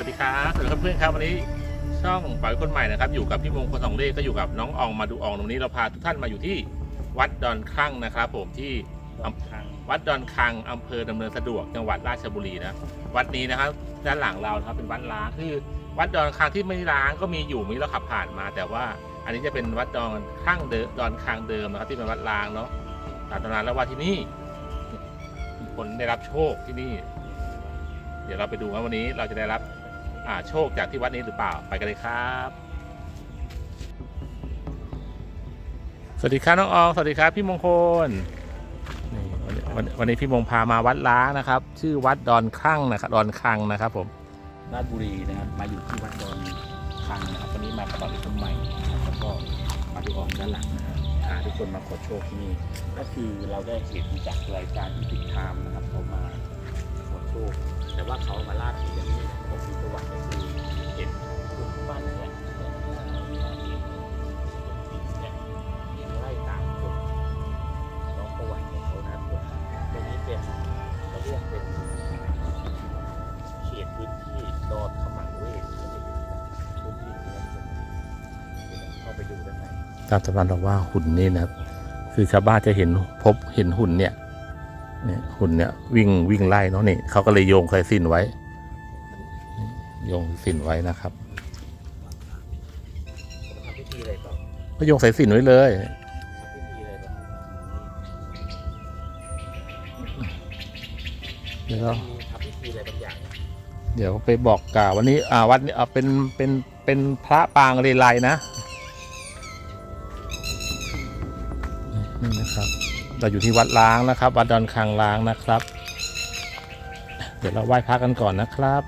วัสดีครับสวัสดีครับเพื่อนครับวันนี้ช่องปล่อยคนใหม่นะครับ อยู่กับพี่มงคลสองเลขก็อยู่กับน้องอองมาดูอองตรงนี้เราพาทุกท่านมาอยู่ที่วัดดอนคลั่งนะครับ ผมที่อำวัดดอนคังอำเภอดำเนินสะดวกจังหวัดราชบุรีนะวัดนี้นะครับ ด้านหลังเราครับเป็นวัดล้างคือ วัดดอนคังที่ไม่ล้างก็มีอยู่มีเราขับผ่านมา แต่ว่าอันนี้จะเป็นวัดดอนข้างเดิมดอนคังเดิมนะครับที่เป็นวัดล้างเนาะตามตำนานแล้วว่าที่นี่มีคนได้รับโชคที่นี่ เดี๋ยวเราไปดูว่าวันนี้เราจะได้รับ โชคจากที่วัดนี้หรือเปล่าไปกันเลยครับ สวัสดีครับน้องอองสวัสดีครับพี่มงคลนี่วันนี้วันนี้พี่มงพามาวัดล้างนะครับ ชื่อวัดดอนคลั่งนะครับดอนคลังนะครับผมราชบุรีนะครับมาอยู่ที่วัดดอนคลังนะครับวันนี้มาประกับตอนคนใหม่แล้วก็มาดูอองด้านหลังนะครับพาทุกคนมาขอโชคที่นี่ก็คือเราได้เห็นจากรายการที่ติดตามนะครับเขามาขอโชค แต่ว่าเขามาลากที่นี่ก็คือประวัติก็คือเห็นกลุ่มบ้านนั่นแหละเนี่ยไล่ตามคนน้องประวัติของเขานะตัวตรงนี้เป็นเราเรียกเป็นเขตพื้นที่ดอนขมังเวทพื้นที่นี้นะครับเข้าไปดูด้านในตามตำนานบอกว่าหุ่นนี่นะคือชาวบ้านจะเห็นพบเห็นหุ่นเนี่ย เนี่ยหุ่นเนี่ยวิ่งวิ่งไล่เนาะนี่เขาก็เลยโยงสายสินไว้ โยงสินไว้นะครับไปล่าก็โยงสายสินไว้เลยเดี๋ยวเรามีทำพิธีอะไรบางอย่างเดี๋ยวไปบอกกล่าววันนี้อ่าวัดนี้อ่าเป็นเป็นเป็นพระปางเรไลนะนี่นะครับ เราอยู่ที่วัดล้างนะครับ วัดดอนคังล้างนะครับ เดี๋ยวเราไหว้พระกันก่อนนะครับ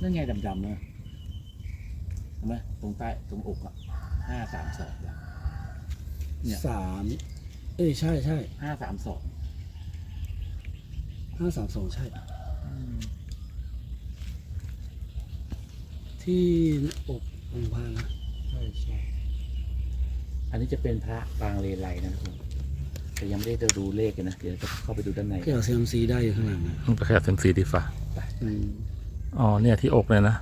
นั่นไงดำๆเนอะเห็นไหมตรงใต้ตรงอกอะห้าสามสองเนี่ยสามเอ้ยใช่ใช่ห้าสามสองห้าสามสองใช่ ที่หน้าอกองค์พระนะใช่ใช่อันนี้จะเป็นพระปางเลไลนะทุกคนแต่ยังไม่ได้ดูเลขกันนะ เดี๋ยวจะเข้าไปดูด้านในที่เอาเซียมซีได้อยู่ข้างหลังนะไปขยับเซมซีดีฝ่าอืม อ๋อเนี่ยที่อกเลยนะ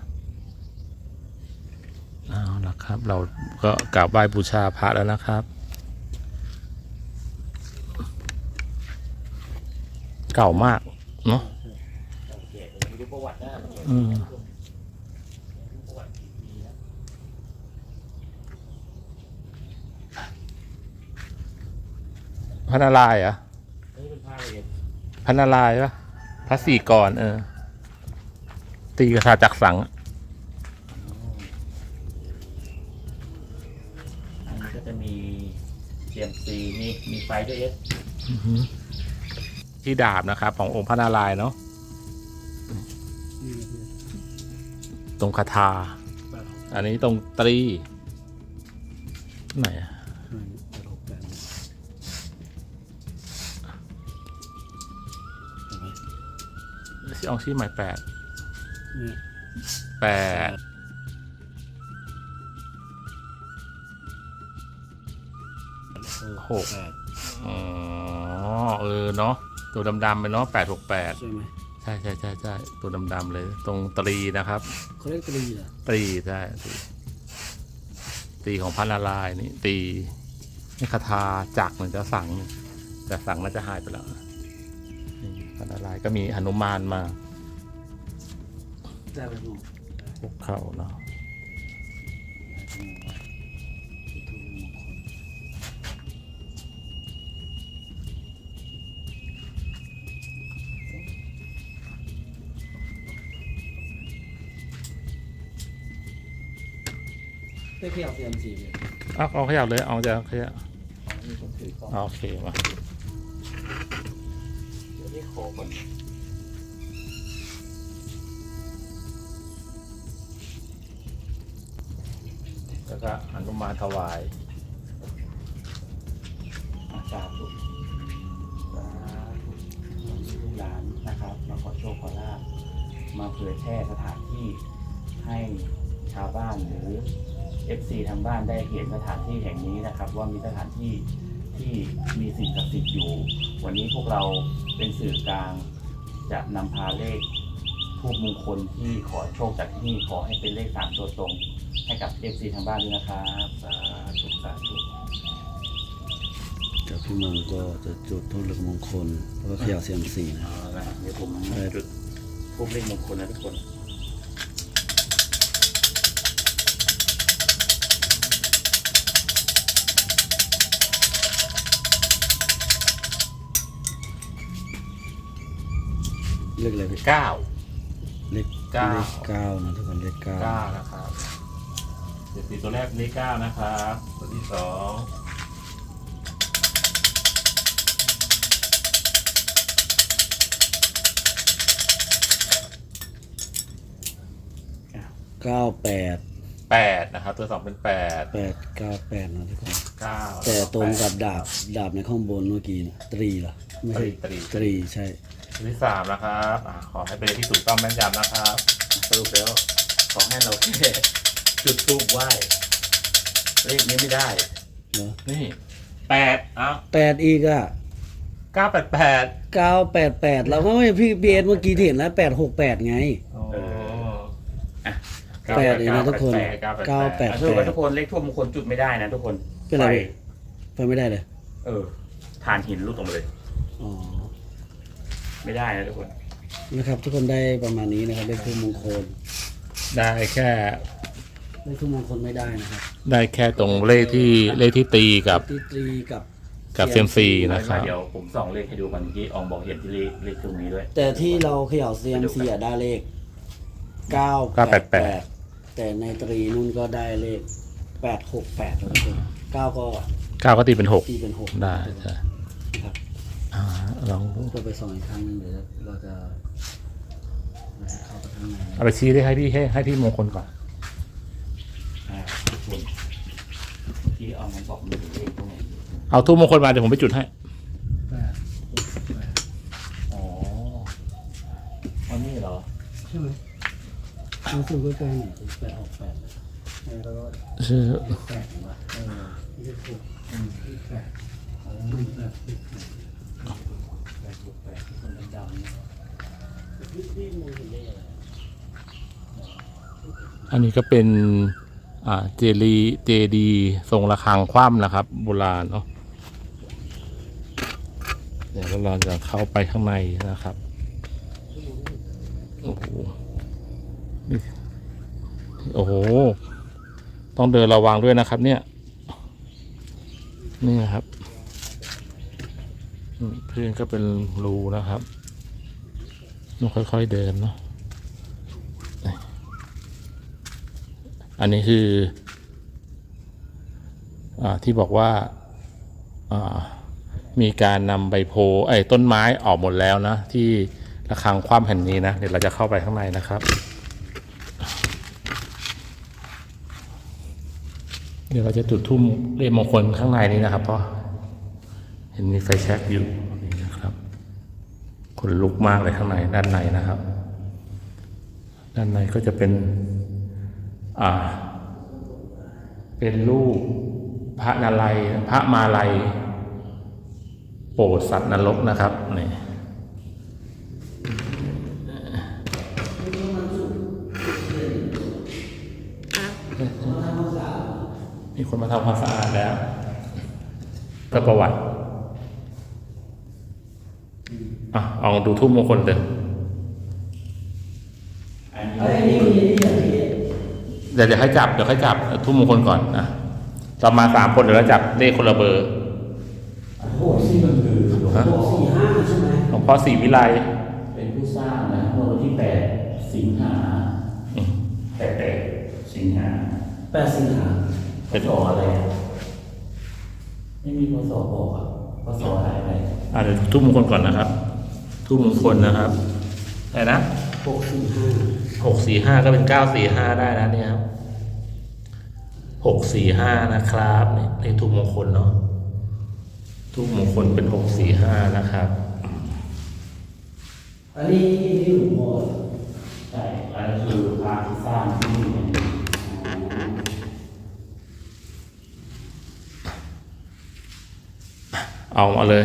เอาละครับ เราก็กราบไหว้บูชาพระแล้วนะครับ เก่ามากเนาะอืมประวัติกี่ปีแล้วพระนารายณ์เหรอะอันาอะไรเนี่ยพระนารายณ์ปะพระสี่กรเออ ตีกระทาจักสังอะอันนี้ก็จะมีเซียมซีนี่มีไฟด้วยเอสที่ดาบนะครับ ขององค์พระนารายณ์เนาะนี่นะพี่ตรงคาถาแปดหกอันนี้ตรงตรี ไหนอะห้าแปดหกแปดเห็นไหมที่องค์ชี้หมายแปดเนี่ย แปดหกแปดอ๋อเออเนาะตัวดำๆไปเนาะแปดหกแปดใช่ไหมใช่ใช่ใช่ใช่ตัวดำๆเลย ตรงตรีนะครับเขาเรียกตรีเหรอตรีใช่ตรีตรีของพระนารายณ์นี่ตรีนี่คาถาจักรเหมือนจะสั่งนี่แต่สั่งน่าจะหายไปแล้วนี่พระนารายณ์ก็มีหนุมานมา ได้ไปดูพวกเขาเนาะได้ไปดูว่าจุดทูปมงคลได้แค่เอาเซียมซีเลยเอาเอาขยับเลยเอาจะขยับของมีคนถือกล้องเอาโอเคมาเดี๋ยวนี้ขอก่อน ระหนุมาถวายอาสาธุสาธุลูกหลานนะครับมาขอโชคขอลาบมาเผยแพร่สถานที่ให้ชาวบ้านหรือ FC ทางบ้านได้เห็นสถานที่แห่งนี้นะครับ ว่ามีสถานที่ที่มีสิ่งศักดิ์สิทธิ์อยู่ วันนี้พวกเราเป็นสื่อกลางจะนำพาเลขทูปมงคลที่ขอโชคจากที่นี่ขอให้เป็นเลขสามตัวตรง ให้กับ FC ทางบ้านด้วยนะครับสาธุสาธุเดี๋ยวพี่มงก็จะจุดทูปเลขมงคลแล้วก็เขย่าเซียมซีนะ เอาละเดี๋ยวผมใช่จุดทูบเลขมงคลนะทุกคนเลขอะไรพี่เก้าเลขเก้าเลขเก้านะทุกคนเลขเก้า เก้านะครับ เดี๋ยวสีตัวแรกเลขเก้านะครับตัวที่สองเก้าแปดแปดนะครับ ตัวสองเป็นแปดแปดเก้าแปดนะทุกคนเก้าแต่ตรงกับดาบดาบในข้างบนเมื่อกี้นะตรีเหรอไม่ตใช่รีตรีตรีใช่ ตัวที่สามนะครับอ่าขอให้เป็นเลขที่ถูกต้องแม่นยำนะครับ สรุปแล้วขอให้เราแค่ จุดทูบไหว้เลขนี้ไม่ได้ เหรอนี่แปดอ้าวแปดอีกอะเก้าแปดแปดเก้าแปดแปดเราก็ไม่พี่เบียเมื่อกี้เห็นแล้วแปดหกแปดไงโอ้อะแปดเลยนะทุกคนเก้าแปดเก้าแปดอะสรุปว่าทุกคนเลขทูบมงคลจุดไม่ได้นะทุกคนเป็นไรฟไปไม่ได้เลยเออทานหินลุกออกมาเลย อ๋อไม่ได้นะทุกคนนะครับ ทุกคนได้ประมาณนี้นะครับเลขทูปมงคล ได้แค่ เลขทูปมงคลไม่ได้นะครับได้แค่ตรงเลขที่เลขที่ตีกับที่ตรีกับกับเซยมซีนะนะคครัรับบเดี๋ยวผมส่องเลขให้ดูก่อนเมื่อกี้อองบอกเห็นที่เลขเลขตรงนี้ด้วยแต่ที่เราเขย่าเซียมซีอะได้เลขเก้า988แต่ในตรีนุ่นก็ได้เลขแปดหกแปดทุกคนเก้าก็เก้าก็ตีเป็นหกตีเป็นหกได้ใช่ครับอ่าลองดูก็ไปส่องอีกครั้งหนึงเดี๋ยวเราจะเข้าไปข้างในเอาไปชี้ได้ให้พี่ให้ให้พี่มงคลก่อน อ่าทุกคนเมื่อกี้อองมันบอกมีเลขตรงไหนเอาทูบมงคลมาเดี๋ยวผมไปจุดให้ แปดหกแปดอ๋ออันนี้เหรอใช่ไหมรู้สึกว่าใกล้ๆหน่อยแปดหกแปดเลยแล้วก็ชื่อแปดเห็นปะเออเลขหกอืมเลขแปดอ๋อเลขแปดเลขแปดแปดหกแปดที่คนดำๆเนี่ยพี่พี่มองเห็นได้ยังไงอันนี้ก็เป็นอ่า เจลีเจดีทรงระฆังคว่ำนะครับ โบราณเนาะเดี๋ยวเราจะเข้าไปข้างในนะครับโอ้โหโอ้โห ต้องเดินระวังด้วยนะครับ เนี่ย นี่นะครับพื้นก็เป็นรูนะครับต้องค่อยๆเดินเนาะ อันนี้คืออที่บอกว่ามีการนำใบโพไอ้ต้นไม้ออกหมดแล้วนะ ที่ระฆังคว่ำแผ่นนี้นะ เดี๋ยวเราจะเข้าไปข้างในนะครับ เดี๋ยวเราจะจุดทุ่มเลขมงคลข้างในนี้นะครับเพราะเห็นมีไฟแช็กอยู่นี่นะครับขนลุกมากเลยข้างในด้านในนะครับ ด้านในก็จะเป็น เป็นรูปพระนาลัยพระมาลัย โปรดสัตว์นรกนะครับนี่มีคนมาทำความสะอาดแล้วเพื่อประวัติอะเอาดูทุ่มมงคลเดิมอันนี้ เดี๋ยวเดี๋ยวให้จับเดี๋ยวให้จับทุ่มมงคลก่อนนะเรามาสามคนเดี๋ยวเราจับเลขคนละเบอร์หกสี่ก็คือหลวงฮะพ่อสี่ห้าใช่ไหมหลวงพ่อศรีวิไลเป็นผู้สร้างนะเมื่อวันที่แปดสิงหาอืมแปดแปดสิงหาแปดสิงหาเป็นพศอะไรอะไม่มีพศบอกอะพศหายไปอ่าเดี๋ยวทุ่มมงคลก่อนนะครับ ทุ่มมงคลนะครับอะไรนะ หกสี่ห้าหกสี่ห้าก็เป็นเก้าสี่ห้าได้นะเนี่ยครับหกสี่ห้านะครับในทูปมงคลเนาะทูปมงคลเป็นหกสี่ห้านะครับอันนี้ที่หลวงพ่อใช่อันนี้คือพระที่สร้างที่นี่เนี่ยเอามาเลย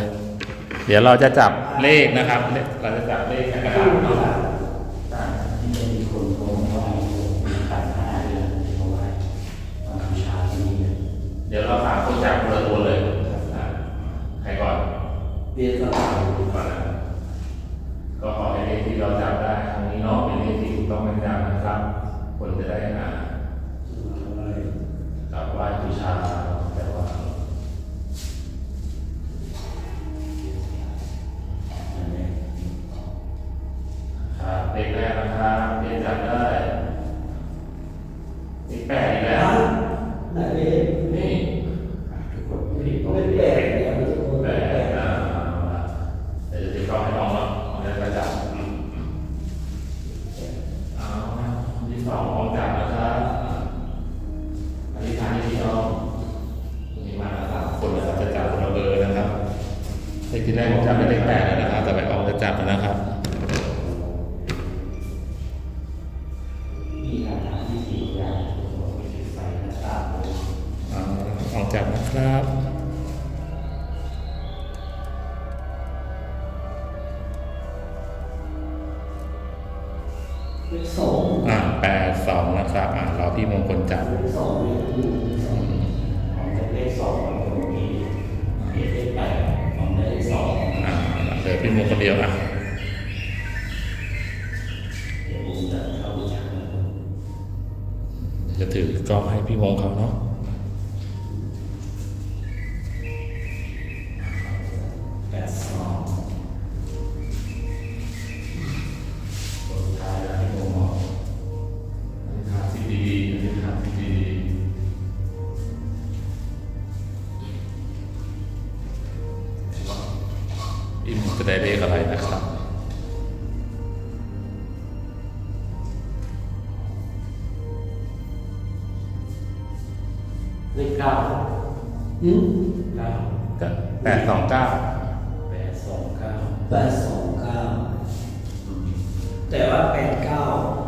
เดี๋ยวเราจะจับเลขนะครับ เราจะจับเลขกระดาษ เดี๋ยวเราสามคนจับคนละตัวเลยอะใครก่อนเบียร์ก็ถูกก่อนนะก็ขอให้เลขที่เราจับได้ ที่แรกผมจำไม่ได้แปดแล้วนะครับแต่ไปออกจะจับนะครับ จะถือกล้องให้พี่มงเขาเนาะ แปดสองเก้าแปดสองเก้าแปดสองเก้าแต่ว่าแปดเก้า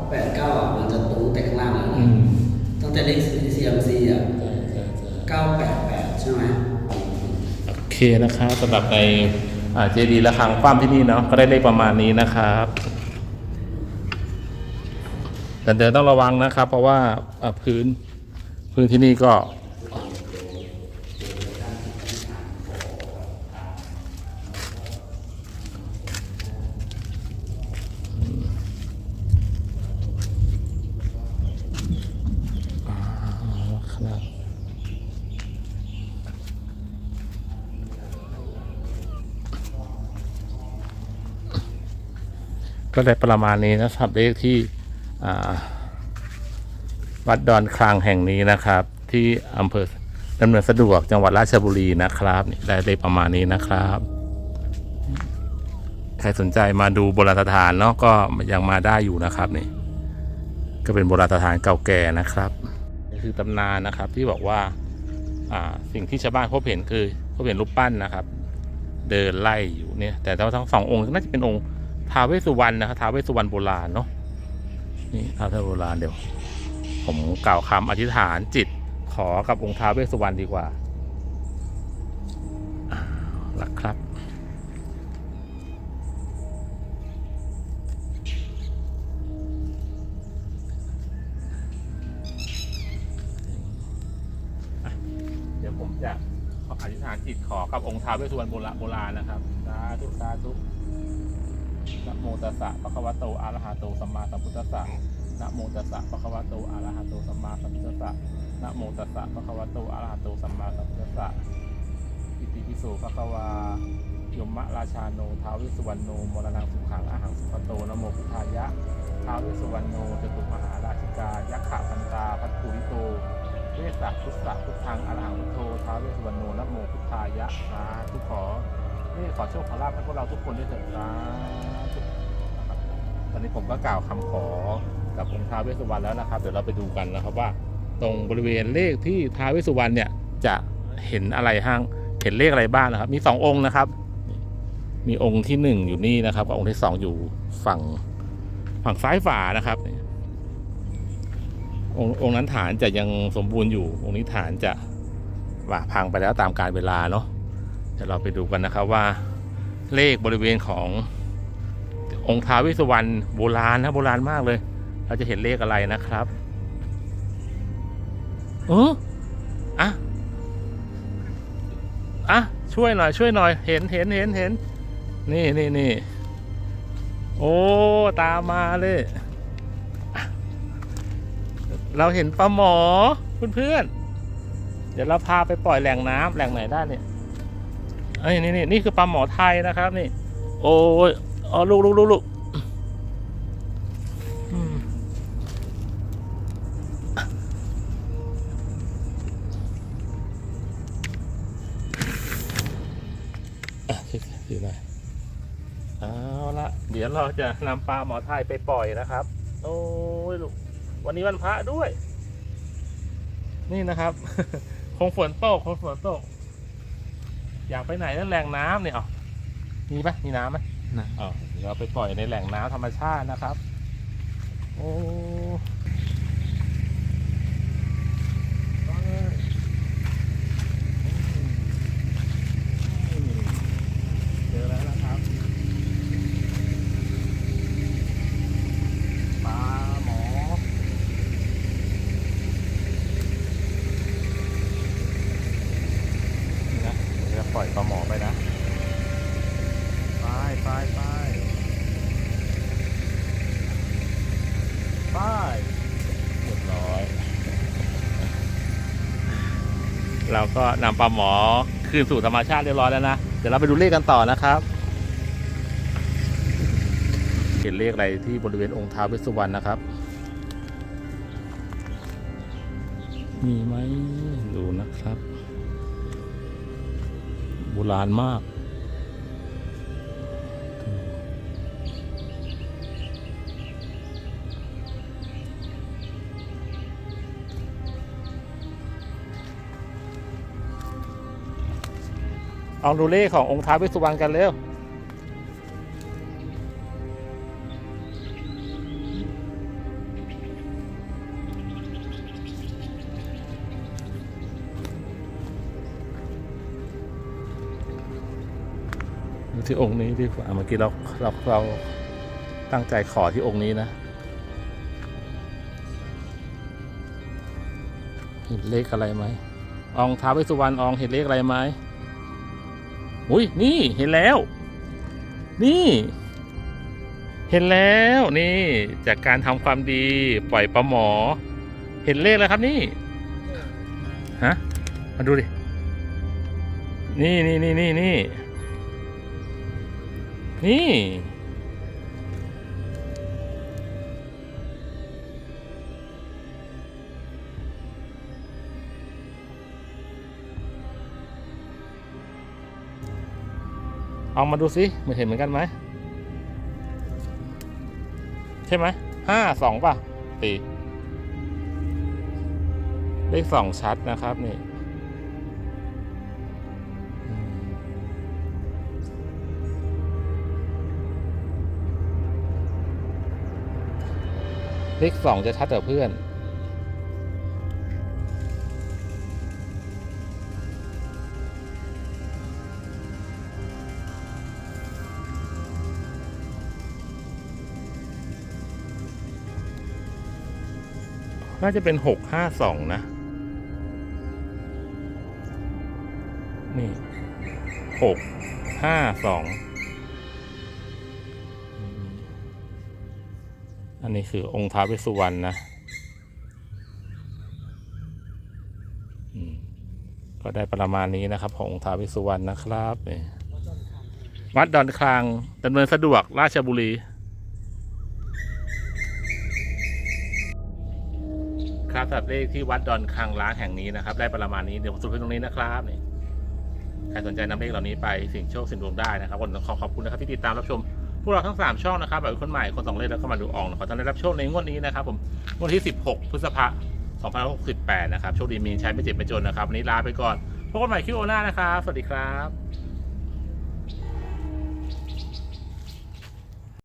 แปดเก้าอะมันจะตรงแต่ข้างล่างแล้วอืนะมตั้งแต่เลข CMC อะใช่ใช่ใช่เก้าแปดแปดใช่ไหมโอเคนะครับสำหรับในเจดีระฆังฟ้ามที่นี่เนาะก็ได้เลขประมาณนี้นะครับแต่เดินต้องระวังนะครับ เพราะว่าอ่าพื้นพื้นที่นี่ก็ อ่าครับ ก็ได้ประมาณนี้นะครับเลขที่วัดดอนคลังแห่งนี้นะครับ ที่อำเภอดำเนินสะดวกจังหวัดราชบุรีนะครับได้เลขประมาณนี้นะครับ ใครสนใจมาดูโบราณสถานเนาะก็ยังมาได้อยู่นะครับนี่ ก็เป็นโบราณสถานเก่าแก่นะครับนี่คือตำนานนะครับที่บอกว่าอ่าสิ่งที่ชาวบ้านพบเห็นคือพบเห็นรูปปั้นนะครับ เดินไล่อยู่เนี่ย แต่ทั้งสององค์น่าจะเป็นองค์ ท้าวเวสสุวรรณนะครับท้าวเวสสุวรรณโบราณเนาะนี่ท้าวเวสุวรรณโบราณเดี๋ยว ผมกล่าวคำอธิษฐานจิตขอกับองค์ท้าวเวสสุวรรณดีกว่าอ้าวละครับเดี๋ยวผมจะขออธิษฐานจิตขอกับองค์ท้าวเวสสุวรรณโบราณโบราณนะครับ สาธุ สาธุ นะโมตัสสะปะคะวะโตอะระหะโตสัมมาสัมพุทธัสสะนะโมตัสสะปะคะวะโตอะระหะโตสัมมาสัมพุทธัสสะนะโมตัสสะปะคะวะโตอะระหะโตสัมมาสัมพุทธัสสะอิติปิโสภะคะวายมะราชาโนท้าวเวสสุวรรณโนมรณังสุขังอาหังสุขโตนะโมพุทธายะท้าวเวสสุวรรณโนจตุมหาราชิกายักขะพันตาพัทธุริโตเวสสัพุทธะพุทธังอรหังพุทโธท้าวเวสสุวรรณโนนะโมพุทธายะสาธุขอนี่ขอโชคขอลาภให้พวกเราทุกคนด้วยเถิดสาธุนะครับ ตอนนี้ผมก็กล่าวคำขอกับองค์ท้าวเวสสุวรรณแล้วนะครับ เดี๋ยวเราไปดูกันนะครับว่า ตรงบริเวณเลขที่ท้าวเวสสุวรรณเนี่ยจะเห็นอะไรห้างเห็นเลขอะไรบ้างนะครับ มีสององค์นะครับ มีองค์ที่หนึ่งอยู่นี่นะครับกับองค์ที่สองอยู่ฝั่งฝั่งซ้ายฝานะครับองค์องค์นั้นฐานจะยังสมบูรณ์อยู่ องค์นี้ฐานจะว่าพังไปแล้วตามกาลเวลาเนาะเดี๋ยวเราไปดูกันนะครับว่าเลขบริเวณของ องค์ท้าวเวสสุวรรณโบราณนะโบราณมากเลย เราจะเห็นเลขอะไรนะครับเอออะอะช่วยหน่อย ช่วยหน่อย เห็นเห็นเห็นเห็นนี่นี่นี่โอ้ ตามมาเลยอะเราเห็นปลาหมอเพื่อนๆเดี๋ยวเราพาไปปล่อยแหล่งน้ำแหล่งไหนได้เนี่ยไอ้ยนี่นี่นี่คือปลาหมอไทยนะครับ นี่ โอ้ย อ๋อลูกลูกลูกลูกอืมอะถือถือหน่อยเอาละเดี๋ยวเราจะนำปลาหมอไทยไปปล่อยนะครับ โอ้ยลูกวันนี้วันพระด้วย นี่นะครับ คงฝนตกคงฝนตก อยากไปไหนนั่นแหล่งน้ำเนี่ยอ๋อมีปะมีน้ำไหม นะเดี๋ยวไปปล่อยในแหล่งน้ำธรรมชาตินะครับ โอ้ เราก็นำปลาหมอคืนสู่ธรรมชาติเรียบร้อยแล้วนะ เดี๋ยวเราไปดูเลขกันต่อนะครับ เห็นเลขอะไรที่บริเวณองค์ท้าวเวสสุวรรณนะครับ มีไหมดูนะครับ โบราณมาก เอาดูเลขขององค์ท้าวเวสุวรรณกันเร็วที่องค์นี้ดีกว่าเมื่อกี้เราเราเราตั้งใจขอที่องค์นี้นะเห็นเลขอะไรไหมองท้าวเวสุวรรณอองเห็นเลขอะไรไหม อุ้ยนี่เห็นแล้ว นี่ เห็นแล้วนี่จากการทำความดีปล่อยปลาหมอ เห็นเลขแล้วครับนี่ฮะมาดูดินี่นี่นี่นี่นี่นี่ เอามาดูสิมันเห็นเหมือนกันไหมใช่ไหมห้าสองป่ะตีเลขสองชัดนะครับนี่เลขสองจะชัดกว่าเพื่อน น่าจะเป็นหกห้าสองนะ นี่หกห้าสองอันนี้คือองค์ท้าวเวสุวรรณนะก็ได้ประมาณนี้นะครับ ขององค์ท้าวเวสุวรรณนะครับนี่วัดดอนคลางดำเนินสะดวกราชบุรี ครับสำหรับเลขที่วัดดอนคลางล้างแห่งนี้นะครับได้ประมาณนี้เดี๋ยวผมสรุปให้ตรงนี้นะครับนี่ใครสนใจนำเลขเหล่านี้ไปเสิ่งโชคเสิ่งดวงได้นะครับวันนี้ขอขอบคุณนะครับที่ติดตามรับชมพวกเราทั้ง 3 ช่องนะครับแบบคนใหม่คนสองเลขแล้วก็มาดูอองขอท่านได้รับโชคในงวดนี้นะครับผมงวดที่ 16 พฤษภา2568 นะครับโชคดีมีใช้ไม่เจ็บไม่จนนะครับวันนี้ลาไปก่อนพบกันใหม่คลิปโอหน้านะครับสวัสดีครับ